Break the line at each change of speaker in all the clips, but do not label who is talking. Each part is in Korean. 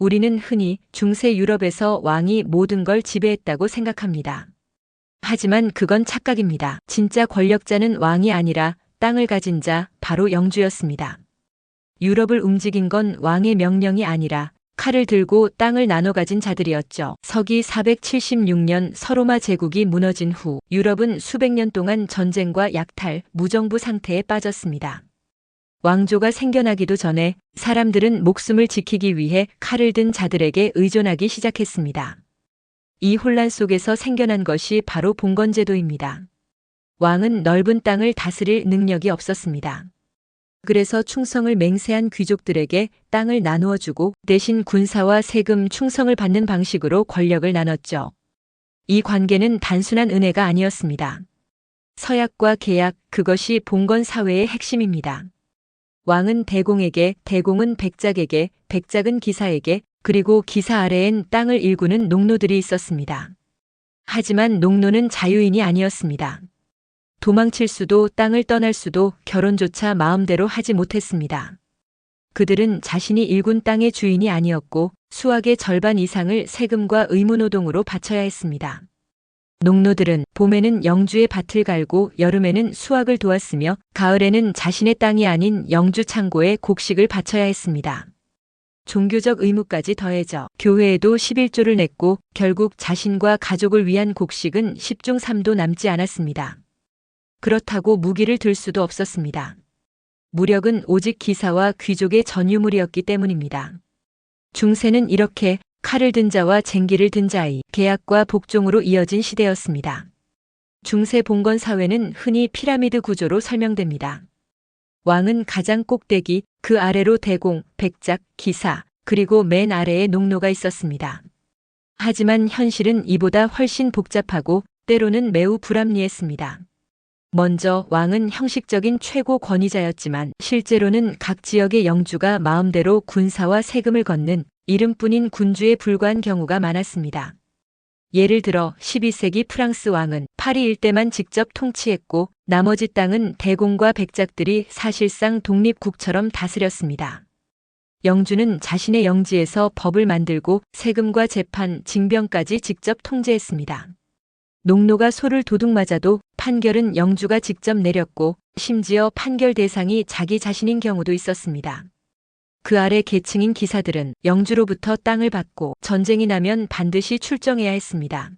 우리는 흔히 중세 유럽에서 왕이 모든 걸 지배했다고 생각합니다. 하지만 그건 착각입니다. 진짜 권력자는 왕이 아니라 땅을 가진 자, 바로 영주였습니다. 유럽을 움직인 건 왕의 명령이 아니라 칼을 들고 땅을 나눠 가진 자들이었죠. 서기 476년 서로마 제국이 무너진 후 유럽은 수백 년 동안 전쟁과 약탈, 무정부 상태에 빠졌습니다. 왕조가 생겨나기도 전에 사람들은 목숨을 지키기 위해 칼을 든 자들에게 의존하기 시작했습니다. 이 혼란 속에서 생겨난 것이 바로 봉건제도입니다. 왕은 넓은 땅을 다스릴 능력이 없었습니다. 그래서 충성을 맹세한 귀족들에게 땅을 나누어 주고 대신 군사와 세금 충성을 받는 방식으로 권력을 나눴죠. 이 관계는 단순한 은혜가 아니었습니다. 서약과 계약, 그것이 봉건 사회의 핵심입니다. 왕은 대공에게, 대공은 백작에게, 백작은 기사에게, 그리고 기사 아래엔 땅을 일구는 농노들이 있었습니다. 하지만 농노는 자유인이 아니었습니다. 도망칠 수도 땅을 떠날 수도 결혼조차 마음대로 하지 못했습니다. 그들은 자신이 일군 땅의 주인이 아니었고 수확의 절반 이상을 세금과 의무노동으로 바쳐야 했습니다. 농노들은 봄에는 영주의 밭을 갈고 여름에는 수확을 도왔으며 가을에는 자신의 땅이 아닌 영주 창고에 곡식을 바쳐야 했습니다. 종교적 의무까지 더해져 교회에도 11조를 냈고 결국 자신과 가족을 위한 곡식은 10중 3도 남지 않았습니다. 그렇다고 무기를 들 수도 없었습니다. 무력은 오직 기사와 귀족의 전유물이었기 때문입니다. 중세는 이렇게 칼을 든 자와 쟁기를 든 자의 계약과 복종으로 이어진 시대였습니다. 중세 봉건 사회는 흔히 피라미드 구조로 설명됩니다. 왕은 가장 꼭대기, 그 아래로 대공, 백작, 기사, 그리고 맨 아래에 농노가 있었습니다. 하지만 현실은 이보다 훨씬 복잡하고 때로는 매우 불합리했습니다. 먼저 왕은 형식적인 최고 권위자였지만 실제로는 각 지역의 영주가 마음대로 군사와 세금을 걷는 이름뿐인 군주에 불과한 경우가 많았습니다. 예를 들어 12세기 프랑스 왕은 파리 일대만 직접 통치했고 나머지 땅은 대공과 백작들이 사실상 독립국처럼 다스렸습니다. 영주는 자신의 영지에서 법을 만들고 세금과 재판, 징병까지 직접 통제했습니다. 농노가 소를 도둑 맞아도 판결은 영주가 직접 내렸고 심지어 판결 대상이 자기 자신인 경우도 있었습니다. 그 아래 계층인 기사들은 영주로부터 땅을 받고 전쟁이 나면 반드시 출정해야 했습니다.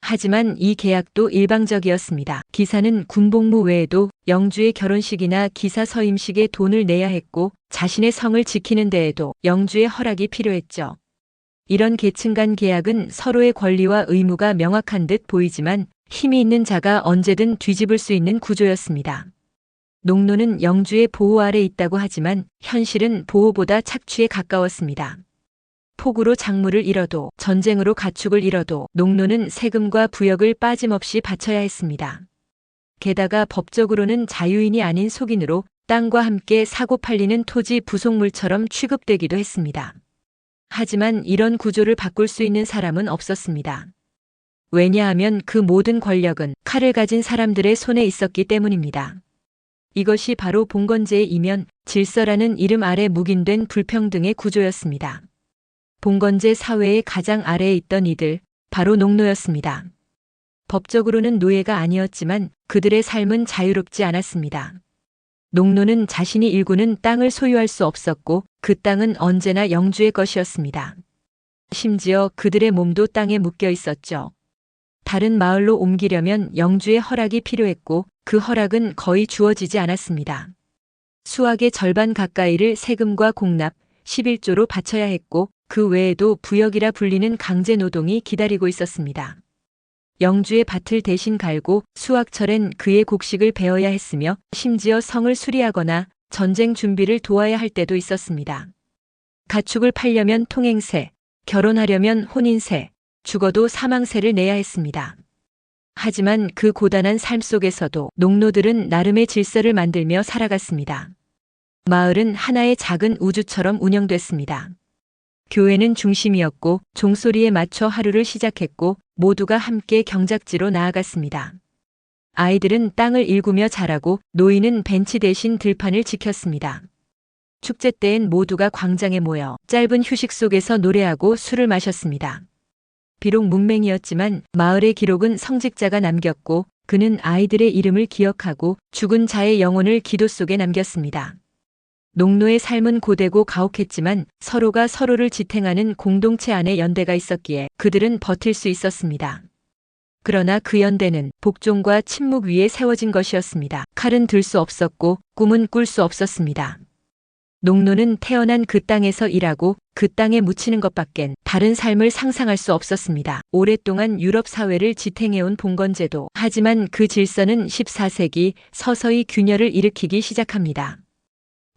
하지만 이 계약도 일방적이었습니다. 기사는 군복무 외에도 영주의 결혼식이나 기사 서임식에 돈을 내야 했고 자신의 성을 지키는 데에도 영주의 허락이 필요했죠. 이런 계층 간 계약은 서로의 권리와 의무가 명확한 듯 보이지만 힘이 있는 자가 언제든 뒤집을 수 있는 구조였습니다. 농노는 영주의 보호 아래 있다고 하지만 현실은 보호보다 착취에 가까웠습니다. 폭우로 작물을 잃어도 전쟁으로 가축을 잃어도 농노는 세금과 부역을 빠짐없이 바쳐야 했습니다. 게다가 법적으로는 자유인이 아닌 속인으로 땅과 함께 사고 팔리는 토지 부속물처럼 취급되기도 했습니다. 하지만 이런 구조를 바꿀 수 있는 사람은 없었습니다. 왜냐하면 그 모든 권력은 칼을 가진 사람들의 손에 있었기 때문입니다. 이것이 바로 봉건제의 이면 질서라는 이름 아래 묵인된 불평등의 구조였습니다. 봉건제 사회의 가장 아래에 있던 이들, 바로 농노였습니다. 법적으로는 노예가 아니었지만 그들의 삶은 자유롭지 않았습니다. 농노는 자신이 일구는 땅을 소유할 수 없었고 그 땅은 언제나 영주의 것이었습니다. 심지어 그들의 몸도 땅에 묶여 있었죠. 다른 마을로 옮기려면 영주의 허락이 필요했고 그 허락은 거의 주어지지 않았습니다. 수확의 절반 가까이를 세금과 공납, 11조로 바쳐야 했고 그 외에도 부역이라 불리는 강제 노동이 기다리고 있었습니다. 영주의 밭을 대신 갈고 수확철엔 그의 곡식을 베어야 했으며 심지어 성을 수리하거나 전쟁 준비를 도와야 할 때도 있었습니다. 가축을 팔려면 통행세, 결혼하려면 혼인세, 죽어도 사망세를 내야 했습니다. 하지만 그 고단한 삶 속에서도 농노들은 나름의 질서를 만들며 살아갔습니다. 마을은 하나의 작은 우주처럼 운영됐습니다. 교회는 중심이었고 종소리에 맞춰 하루를 시작했고 모두가 함께 경작지로 나아갔습니다. 아이들은 땅을 일구며 자라고 노인은 벤치 대신 들판을 지켰습니다. 축제 때엔 모두가 광장에 모여 짧은 휴식 속에서 노래하고 술을 마셨습니다. 비록 문맹이었지만 마을의 기록은 성직자가 남겼고 그는 아이들의 이름을 기억하고 죽은 자의 영혼을 기도 속에 남겼습니다. 농노의 삶은 고되고 가혹했지만 서로가 서로를 지탱하는 공동체 안에 연대가 있었기에 그들은 버틸 수 있었습니다. 그러나 그 연대는 복종과 침묵 위에 세워진 것이었습니다. 칼은 들 수 없었고 꿈은 꿀 수 없었습니다. 농노는 태어난 그 땅에서 일하고 그 땅에 묻히는 것밖엔 다른 삶을 상상할 수 없었습니다. 오랫동안 유럽 사회를 지탱해온 봉건제도. 하지만 그 질서는 14세기 서서히 균열을 일으키기 시작합니다.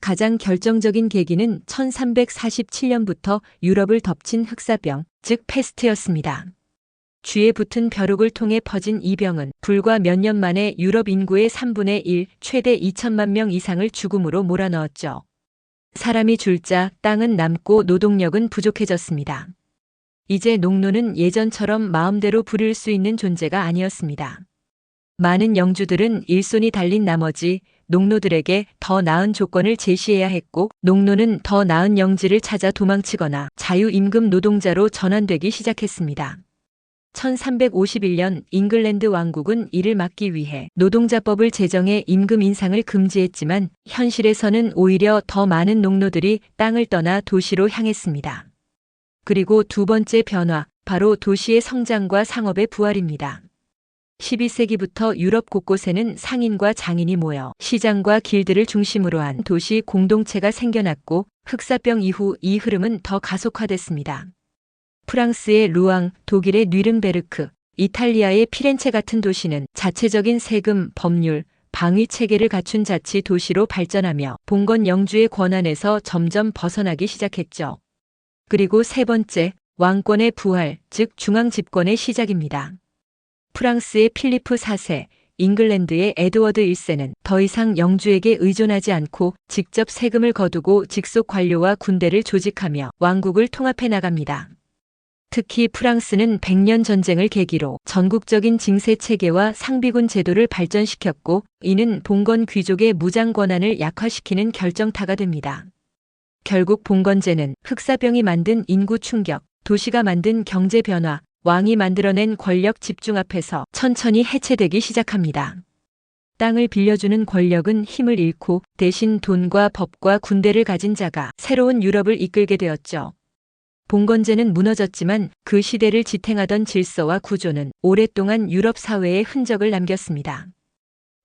가장 결정적인 계기는 1347년부터 유럽을 덮친 흑사병, 즉 페스트였습니다. 쥐에 붙은 벼룩을 통해 퍼진 이 병은 불과 몇 년 만에 유럽 인구의 3분의 1, 최대 2천만 명 이상을 죽음으로 몰아넣었죠. 사람이 줄자 땅은 남고 노동력은 부족해졌습니다. 이제 농노는 예전처럼 마음대로 부릴 수 있는 존재가 아니었습니다. 많은 영주들은 일손이 달린 나머지 농노들에게 더 나은 조건을 제시해야 했고 농노는 더 나은 영지를 찾아 도망치거나 자유임금 노동자로 전환되기 시작했습니다. 1351년 잉글랜드 왕국은 이를 막기 위해 노동자법을 제정해 임금 인상을 금지했지만 현실에서는 오히려 더 많은 농노들이 땅을 떠나 도시로 향했습니다. 그리고 두 번째 변화, 바로 도시의 성장과 상업의 부활입니다. 12세기부터 유럽 곳곳에는 상인과 장인이 모여 시장과 길들을 중심으로 한 도시 공동체가 생겨났고 흑사병 이후 이 흐름은 더 가속화됐습니다. 프랑스의 루앙, 독일의 뉘른베르크, 이탈리아의 피렌체 같은 도시는 자체적인 세금, 법률, 방위 체계를 갖춘 자치 도시로 발전하며 봉건 영주의 권한에서 점점 벗어나기 시작했죠. 그리고 세 번째, 왕권의 부활, 즉 중앙 집권의 시작입니다. 프랑스의 필리프 4세, 잉글랜드의 에드워드 1세는 더 이상 영주에게 의존하지 않고 직접 세금을 거두고 직속 관료와 군대를 조직하며 왕국을 통합해 나갑니다. 특히 프랑스는 백년 전쟁을 계기로 전국적인 징세 체계와 상비군 제도를 발전시켰고 이는 봉건 귀족의 무장 권한을 약화시키는 결정타가 됩니다. 결국 봉건제는 흑사병이 만든 인구 충격, 도시가 만든 경제 변화, 왕이 만들어낸 권력 집중 앞에서 천천히 해체되기 시작합니다. 땅을 빌려주는 권력은 힘을 잃고 대신 돈과 법과 군대를 가진 자가 새로운 유럽을 이끌게 되었죠. 봉건제는 무너졌지만 그 시대를 지탱하던 질서와 구조는 오랫동안 유럽 사회에 흔적을 남겼습니다.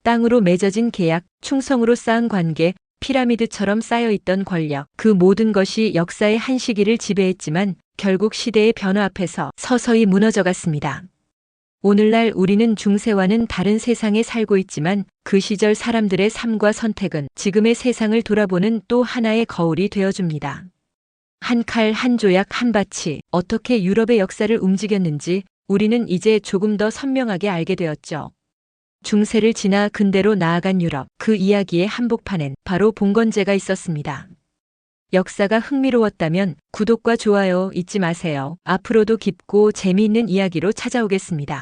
땅으로 맺어진 계약, 충성으로 쌓은 관계, 피라미드처럼 쌓여있던 권력, 그 모든 것이 역사의 한 시기를 지배했지만 결국 시대의 변화 앞에서 서서히 무너져갔습니다. 오늘날 우리는 중세와는 다른 세상에 살고 있지만 그 시절 사람들의 삶과 선택은 지금의 세상을 돌아보는 또 하나의 거울이 되어줍니다. 한 칼, 한 조약, 한 밭이 어떻게 유럽의 역사를 움직였는지 우리는 이제 조금 더 선명하게 알게 되었죠. 중세를 지나 근대로 나아간 유럽, 그 이야기의 한복판엔 바로 봉건제가 있었습니다. 역사가 흥미로웠다면 구독과 좋아요 잊지 마세요. 앞으로도 깊고 재미있는 이야기로 찾아오겠습니다.